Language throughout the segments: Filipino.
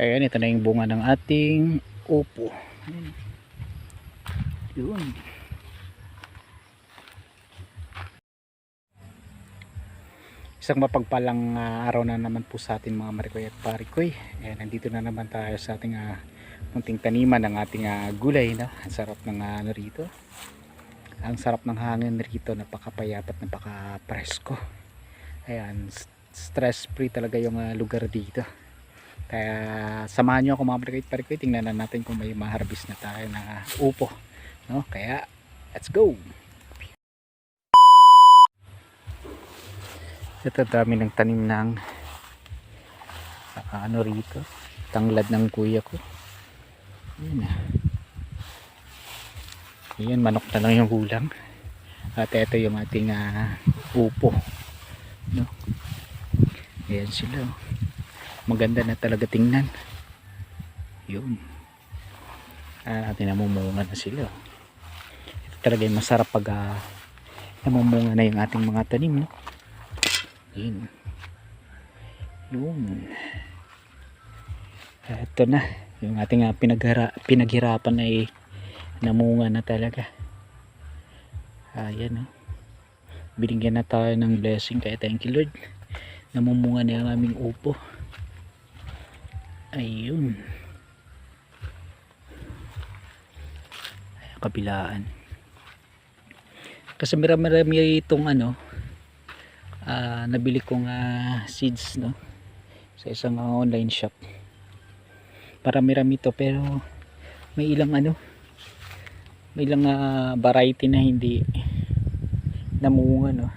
Ayan, ito na yung bunga ng ating upo. Ayan. Yun. Isang mapagpalang ah, araw na naman po sa atin mga marikoy at parikoy. Ayan, nandito na naman tayo sa ating uh, munting taniman ng ating ah, gulay. No? Ang sarap ng ah, ano. Ang sarap ng hangin rito. Napakapayat at napaka-presko. Ayan, stress free talaga yung ah, lugar dito. Kaya samahan nyo ako mga marikoy at parikoy. Tingnan na natin kung may maharbis na tayo na upo. No? Kaya, let's go! Ito dami ng tanim ng ah, ano rito. Tanglad ng kuya ko. Ayan ah. Ayan, manok na lang yung kulang. At ito yung ating ah, upo. No? Ayan sila. oh. Maganda na talaga tingnan. Yun. Ah, namumunga na sila. Ito talaga yung masarap pag ah, namumunga na yung ating mga tanim. No? Yun. Yun. Ah, Ito na. Yung ating ah, pinaghara, pinaghirapan ay namunga na talaga. Ayan oh. Binigyan na tayo ng blessing kaya thank you Lord. Namumunga na yung aming upo. Ayun. Ay, kabilaan. Kasi marami itong ano, ah, nabili kong ah, seeds no sa isang ah, online shop parami-rami to pero may ilang ano may ilang ah, variety na hindi namunga no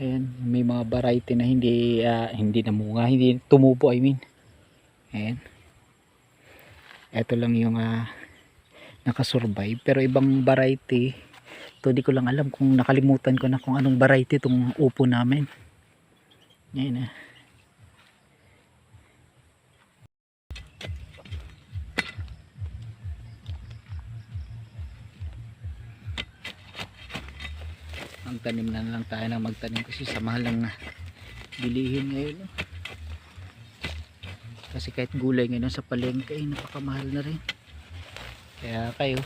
ayan may mga variety na hindi ah, hindi namunga hindi tumubo I mean ayan. Eto lang yung ah, nakasurvive. Pero ibang variety to di ko lang alam kung nakalimutan ko na kung anong variety itong upo namin. Ngayon na magtanim na lang tayo na magtanim kasi sa mahal ng bilihin ngayon no? Kasi kahit gulay ngayon sa palengke ay napakamahal na rin. Kaya kayo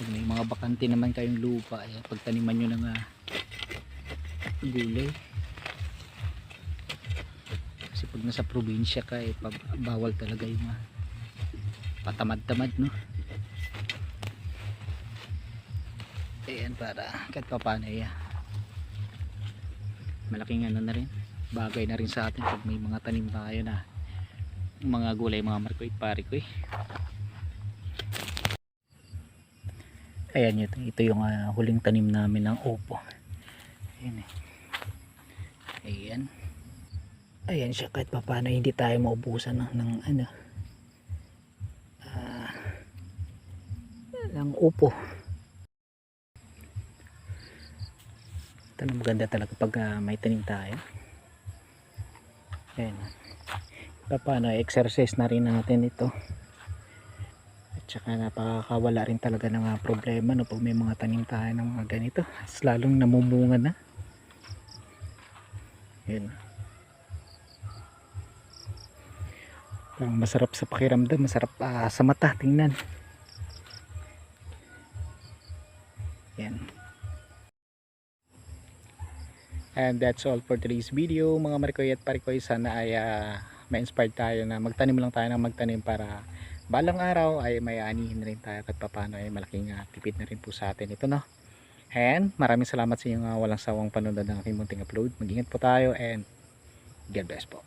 kung may mga bakante naman kayong lupa ayan, pagtaniman nyo ng ah, gulay. Kasi pag nasa probinsya ka eh, pag, bawal talaga yung ah, patamad-tamad no? Ayan para kahit pa paano eh, ah, malaking ano na rin bagay na rin sa atin pag may mga tanim tayo na mga gulay mga marikoy parikoy ayan ito, ito yung ah, huling tanim namin ng opo ayan eh. Ayan. Ayan siya kahit pa paano hindi tayo maubusan ng, ng ano ah, ng upo. Ito na maganda talaga pag ah, may tanim tayo. Ayan paano exercise na rin natin ito. At saka napakawala rin talaga ng mga problema no, pag may mga tanim tayo ng mga ganito. Mas lalong namumunga na. Yun. Parang masarap sa pakiramdam masarap ah, sa mata tingnan. Yan. And that's all for today's video mga marikoy at parikoy. Sana ay ah, ma-inspired tayo na magtanim lang tayo ng magtanim para balang araw ay may anihin rin tayo at papano ay malaking uh, tipid na rin po sa atin. Ito no? And maraming salamat sa inyong uh, walang sawang panonood ng aking munting upload. Mag-ingat po tayo and God bless po